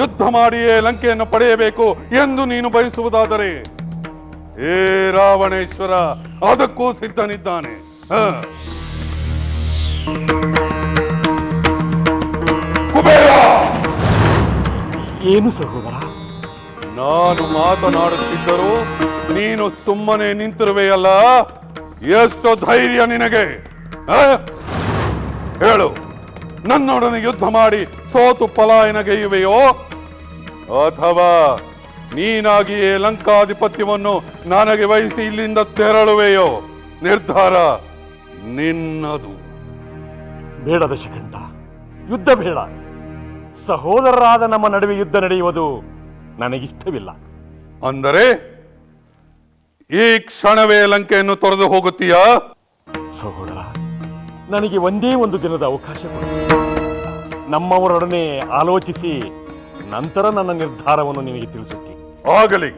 ಯುದ್ಧ ಮಾಡಿಯೇ ಲಂಕೆಯನ್ನು ಪಡೆಯಬೇಕು ಎಂದು ನೀನು ಬಯಸುವುದಾದರೆ ಏ ರಾವಣೇಶ್ವರ ಅದಕ್ಕೂ ಸಿದ್ಧನಿದ್ದಾನೆ. ಕುಬೇರ! ಏನು ಸಹೋದರ? ನಾನು ಮಾತನಾಡುತ್ತಿದ್ದರೂ ನೀನು ಸುಮ್ಮನೆ ನಿಂತಿರುವೆಯಲ್ಲ ಎಷ್ಟು ಧೈರ್ಯ ನಿನಗೆ? ಹೇಳು. ನನ್ನೊಡನೆ ಯುದ್ಧ ಮಾಡಿ ಸೋತು ಪಲಾಯನಗೈಯುವೆಯೋ ಅಥವಾ ನೀನಾಗಿಯೇ ಲಂಕಾಧಿಪತ್ಯವನ್ನು ನನಗೆ ವಹಿಸಿ ಇಲ್ಲಿಂದ ತೆರಳುವೆಯೋ? ನಿರ್ಧಾರ ನಿನ್ನದು. ಬೇಡ ದಶಕಂಠ ಯುದ್ಧ ಬೇಡ. ಸಹೋದರರಾದ ನಮ್ಮ ನಡುವೆ ಯುದ್ಧ ನಡೆಯುವುದು ನನಗಿಷ್ಟವಿಲ್ಲ. ಅಂದರೆ ಈ ಕ್ಷಣವೇ ಲಂಕೆಯನ್ನು ತೊರೆದು ಹೋಗುತ್ತೀಯಾ? ಸಹೋದರ ನನಗೆ ಒಂದೇ ಒಂದು ದಿನದ ಅವಕಾಶ ಕೊಡಿ. ನಮ್ಮವರೊಡನೆ ಆಲೋಚಿಸಿ ನಂತರ ನನ್ನ ನಿರ್ಧಾರವನ್ನು ನಿನಗೆ ತಿಳಿಸುತ್ತೆ ಆಗಲಿ.